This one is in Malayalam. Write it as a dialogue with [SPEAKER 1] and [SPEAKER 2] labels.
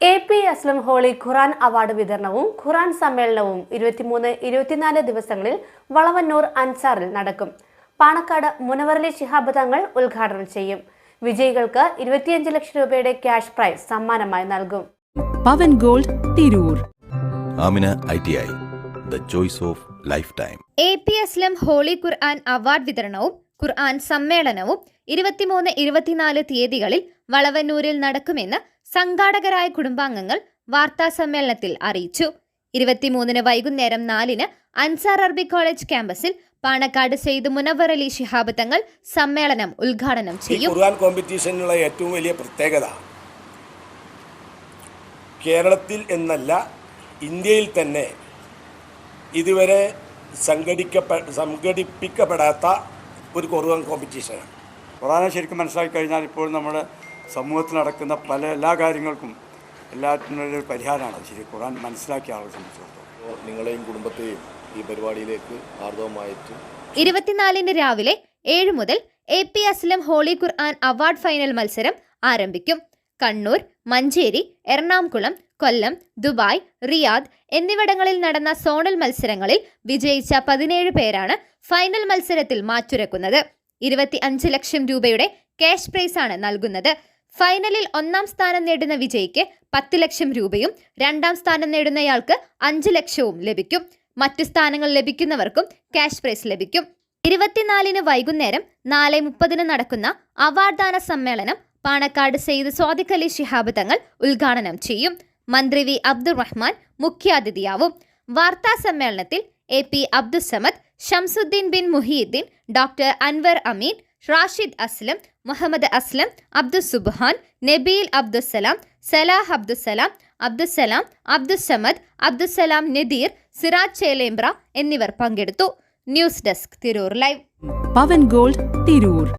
[SPEAKER 1] A P Aslam holy Quran award വിതരണവും ഖുറാൻ സമ്മേളനവും ഇരുപത്തിമൂന്ന് ഇരുപത്തിനാല് ദിവസങ്ങളിൽ വളവന്നൂർ അൻസാറിൽ നടക്കും. പാണക്കാട് മുനവറിലെ ശിഹാബ് തങ്ങൾ ഉദ്ഘാടനം ചെയ്യും. വിജയികൾക്ക് ഇരുപത്തിയഞ്ച് ലക്ഷം രൂപയുടെ ക്യാഷ് പ്രൈസ് സമ്മാനമായി നൽകും.
[SPEAKER 2] Pavan gold Tirur.
[SPEAKER 3] Amina I T I. The choice of lifetime.
[SPEAKER 4] A P Aslam holy Quran award വിതരണവും ഖുർആൻ സമ്മേളനവും ഇരുപത്തിമൂന്ന് ഇരുപത്തിനാല് തീയതികളിൽ വളവന്നൂരിൽ നടക്കുമെന്ന് സംഘാടകരായ കുടുംബാംഗങ്ങൾ വാർത്താ സമ്മേളനത്തിൽ അറിയിച്ചു. ഇരുപത്തിമൂന്നിന് വൈകുന്നേരം നാലിന് അൻസാർ അറബി കോളേജ് ക്യാമ്പസിൽ പാണക്കാട് സെയ്ദ് മുനവർ അലി ശിഹാബ് തങ്ങൾ സമ്മേളനം ഉദ്ഘാടനം ചെയ്യും.
[SPEAKER 5] ഖുർആൻ കോമ്പറ്റീഷനുള്ള ഏറ്റവും വലിയ പ്രത്യേകത കേരളത്തിൽ എന്നല്ല ഇന്ത്യയിൽ തന്നെ ഇതുവരെ സംഘടിക്കപ്പെ സംഘടിപ്പിക്കപ്പെടാത്ത ഒരു ഖുർആൻ കോമ്പറ്റീഷനാണ്
[SPEAKER 6] ഖുറാനെ ശരിക്കും മനസ്സിലാക്കി കഴിഞ്ഞാൽ ഇപ്പോൾ നമ്മുടെ സമൂഹത്തിൽ നടക്കുന്ന പല എല്ലാ കാര്യങ്ങൾക്കും എല്ലാറ്റിനും ഒരു പരിഹാരമാണ്. ശരി ഖുറാൻ മനസ്സിലാക്കിയ ആളെ സംബന്ധിച്ചിടത്തോളം.
[SPEAKER 7] നിങ്ങളെയും കുടുംബത്തെയും ഈ പരിപാടിയിലേക്ക് ആർദവമായിട്ട്
[SPEAKER 4] ഇരുപത്തിനാലിന് രാവിലെ ഏഴ് മുതൽ A P Aslam holy Quran award final മത്സരം ആരംഭിക്കും. കണ്ണൂർ മഞ്ചേരി എറണാകുളം കൊല്ലം ദുബായ് റിയാദ് എന്നിവിടങ്ങളിൽ നടന്ന സോണൽ മത്സരങ്ങളിൽ വിജയിച്ച പതിനേഴ് പേരാണ് ഫൈനൽ മത്സരത്തിൽ മാറ്റുരക്കുന്നത്. ഇരുപത്തി അഞ്ച് ലക്ഷം രൂപയുടെ ക്യാഷ് പ്രൈസാണ് നൽകുന്നത്. ഫൈനലിൽ ഒന്നാം സ്ഥാനം നേടുന്ന വിജയിക്ക് പത്ത് ലക്ഷം രൂപയും രണ്ടാം സ്ഥാനം നേടുന്നയാൾക്ക് അഞ്ച് ലക്ഷവും ലഭിക്കും. മറ്റു സ്ഥാനങ്ങൾ ലഭിക്കുന്നവർക്കും ക്യാഷ് പ്രൈസ് ലഭിക്കും. ഇരുപത്തിനാലിന് വൈകുന്നേരം നാല് മുപ്പതിന് നടക്കുന്ന അവാർഡ് ദാന സമ്മേളനം പാണക്കാട് സെയ്ദ് സ്വാദിഖലി ശിഹാബ് തങ്ങൾ ഉദ്ഘാടനം ചെയ്യും. മന്ത്രി വി അബ്ദുറഹ്മാൻ മുഖ്യാതിഥിയാവും. വാർത്താ സമ്മേളനത്തിൽ A P Abdussamad Shamsuddin bin Muhiyuddin doctor Anwar Ameen Rashid Aslam Muhammad Aslam Abdul Subhan Nabeel Abdussalam Salah Abdussalam Abdussalam Abdussamad Abdussalam Nadeer Siraj Chelembra എന്നിവർ പങ്കെടുത്തു. News desk Tirur live.
[SPEAKER 2] Pavan gold Tirur.